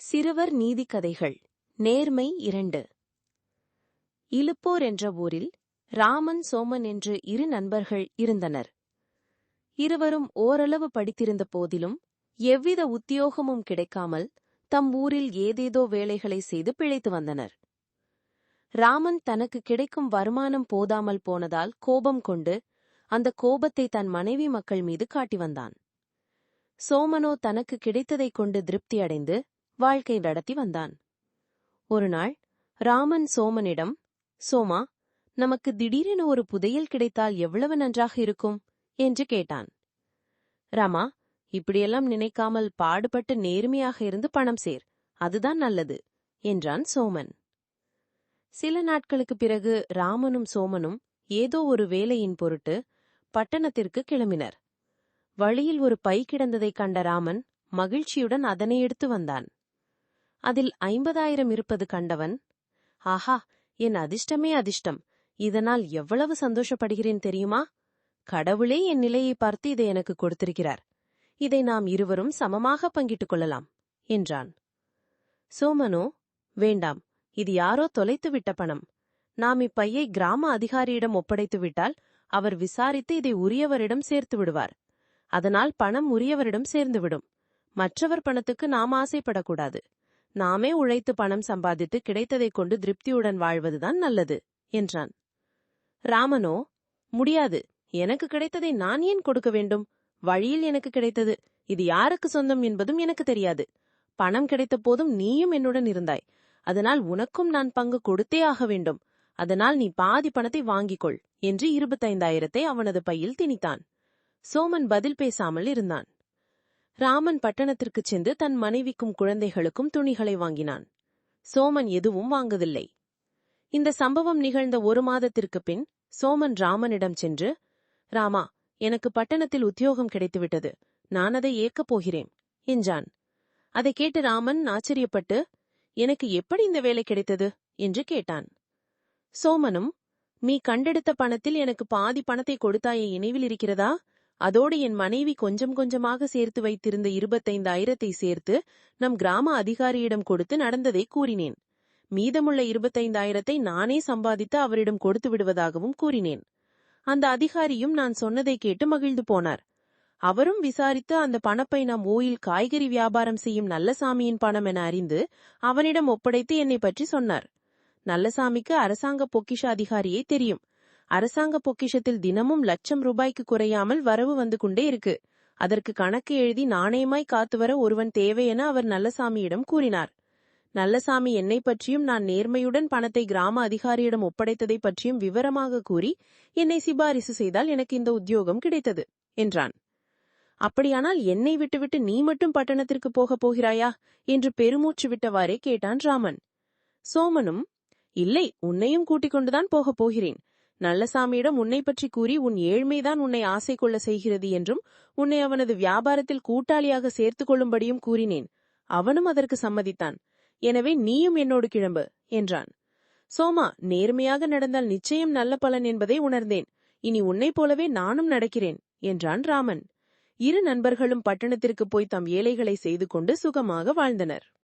சிறுவர் நீதி கதைகள் நேர்மை இரண்டு. இலுப்போர் என்ற ஊரில் ராமன் சோமன் என்று இரு நண்பர்கள் இருந்தனர். இருவரும் ஓரளவு படித்திருந்த போதிலும் எவ்வித உத்தியோகமும் கிடைக்காமல் தம் ஊரில் ஏதேதோ வேலைகளை செய்து பிழைத்து வந்தனர். ராமன் தனக்கு கிடைக்கும் வருமானம் போதாமல் போனதால் கோபம் கொண்டு அந்த கோபத்தை தன் மனைவி மக்கள் மீது காட்டி வந்தான். சோமனோ தனக்கு கிடைத்ததைக் கொண்டு திருப்தியடைந்து வாழ்க்கை நடத்தி வந்தான். ஒருநாள் ராமன் சோமனிடம் சோமா நமக்கு திடீரென ஒரு புதையல் கிடைத்தால் எவ்வளவு நன்றாக இருக்கும்? என்று கேட்டான். ராமா இப்படியெல்லாம் நினைக்காமல் பாடுபட்டு நேர்மையாக இருந்து பணம் சேர் அதுதான் நல்லது என்றான் சோமன். சில நாட்களுக்குப் பிறகு ராமனும் சோமனும் ஏதோ ஒரு வேலையின் பொருட்டு பட்டணத்திற்கு கிளம்பினர். வழியில் ஒரு பை கிடந்ததைக் கண்ட ராமன் மகிழ்ச்சியுடன் அதனை எடுத்து வந்தான். அதில் ஐம்பதாயிரம் இருப்பது கண்டவன் ஆஹா என் அதிர்ஷ்டமே அதிர்ஷ்டம். இதனால் எவ்வளவு சந்தோஷப்படுகிறேன் தெரியுமா? கடவுளே என் நிலையை பார்த்து இதை எனக்கு கொடுத்திருக்கிறார். இதை நாம் இருவரும் சமமாக பங்கிட்டுக் கொள்ளலாம் என்றான். சோமனோ வேண்டாம். இது யாரோ தொலைத்து விட்ட பணம். நாம் இப்பையை கிராம அதிகாரியிடம் ஒப்படைத்து விட்டால் அவர் விசாரித்து இதை உரியவரிடம் சேர்த்து விடுவார். அதனால் பணம் உரியவரிடம் சேர்ந்துவிடும். மற்றவர் பணத்துக்கு நாம் ஆசைப்படக்கூடாது. நாமே உழைத்து பணம் சம்பாதித்து கிடைத்ததைக் கொண்டு திருப்தியுடன் வாழ்வதுதான் நல்லது என்றான். ராமனோ முடியாது. எனக்கு கிடைத்ததை நான் ஏன் கொடுக்க வேண்டும்? வழியில் எனக்கு கிடைத்தது. இது யாருக்கு சொந்தம் என்பதும் எனக்கு தெரியாது. பணம் கிடைத்த போதும் நீயும் என்னுடன் இருந்தாய். அதனால் உனக்கும் நான் பங்கு கொடுத்தே ஆக வேண்டும். அதனால் நீ பாதி பணத்தை வாங்கிக் கொள் என்று இருபத்தைந்தாயிரத்தை அவனது பையில் திணித்தான். சோமன் பதில் பேசாமல் இருந்தான். ராமன் பட்டணத்திற்குச் சென்று தன் மனைவிக்கும் குழந்தைகளுக்கும் துணிகளை வாங்கினான். சோமன் எதுவும் வாங்கவில்லை. இந்த சம்பவம் நிகழ்ந்த ஒரு மாதத்திற்கு பின் சோமன் ராமனிடம் சென்று ராமா எனக்கு பட்டணத்தில் உத்தியோகம் கிடைத்துவிட்டது. நான் அதை ஏக்கப் போகிறேன் என்றான். அதை கேட்டு ராமன் ஆச்சரியப்பட்டு எனக்கு எப்படி இந்த வேலை கிடைத்தது? என்று கேட்டான். சோமனும் நீ கண்டெடுத்த பணத்தில் எனக்கு பாதி பணத்தை கொடுத்தாயே நினைவில் இருக்கிறதா? அதோடு என் மனைவி கொஞ்சம் கொஞ்சமாக சேர்த்து வைத்திருந்த இருபத்தைந்தாயிரத்தை சேர்த்து நம் கிராம அதிகாரியிடம் கொடுத்து நடந்ததை கூறினேன். மீதமுள்ள இருபத்தைந்தாயிரத்தை நானே சம்பாதித்து அவரிடம் கொடுத்து விடுவதாகவும் கூறினேன். அந்த அதிகாரியும் நான் சொன்னதை கேட்டு மகிழ்ந்து போனார். அவரும் விசாரித்து அந்த பணப்பை நாம் ஓயில் காய்கறி வியாபாரம் செய்யும் நல்லசாமியின் பணம் என அறிந்து அவனிடம் ஒப்படைத்து என்னை பற்றி சொன்னார். நல்லசாமிக்கு அரசாங்க பொக்கிஷ அதிகாரியே தெரியும். அரசாங்க பொக்கிஷத்தில் தினமும் லட்சம் ரூபாய்க்கு குறையாமல் வரவு வந்து கொண்டே இருக்கு. அதற்கு கணக்கு எழுதி நாணயமாய் காத்து வர ஒருவன் தேவை என அவர் நல்லசாமியிடம் கூறினார். நல்லசாமி என்னை பற்றியும் நான் நேர்மையுடன் பணத்தை கிராம அதிகாரியிடம் ஒப்படைத்ததை பற்றியும் விவரமாக கூறி என்னை சிபாரிசு செய்தால் எனக்கு இந்த உத்தியோகம் கிடைத்தது என்றான். அப்படியானால் என்னை விட்டுவிட்டு நீ மட்டும் பட்டணத்திற்கு போகப் போகிறாயா? என்று பெருமூச்சு விட்டவாறே கேட்டான் ராமன். சோமனும் இல்லை உன்னையும் கூட்டிக் கொண்டுதான் போகப் போகிறேன். நல்லசாமியிடம் உன்னை பற்றி கூறி உன் ஏழ்மைதான் உன்னை ஆசை கொள்ள செய்கிறது என்றும் உன்னை அவனது வியாபாரத்தில் கூட்டாளியாக சேர்த்துக் கொள்ளும்படியும் கூறினேன். அவனும் அதற்கு சம்மதித்தான். எனவே நீயும் என்னோடு கிளம்பு என்றான். சோமா நேர்மையாக நடந்தால் நிச்சயம் நல்ல பலன் என்பதை உணர்ந்தேன். இனி உன்னைப் போலவே நானும் நடக்கிறேன் என்றான் ராமன். இரு நண்பர்களும் பட்டணத்திற்கு போய் தம் ஏழைகளை செய்து கொண்டு சுகமாக வாழ்ந்தனர்.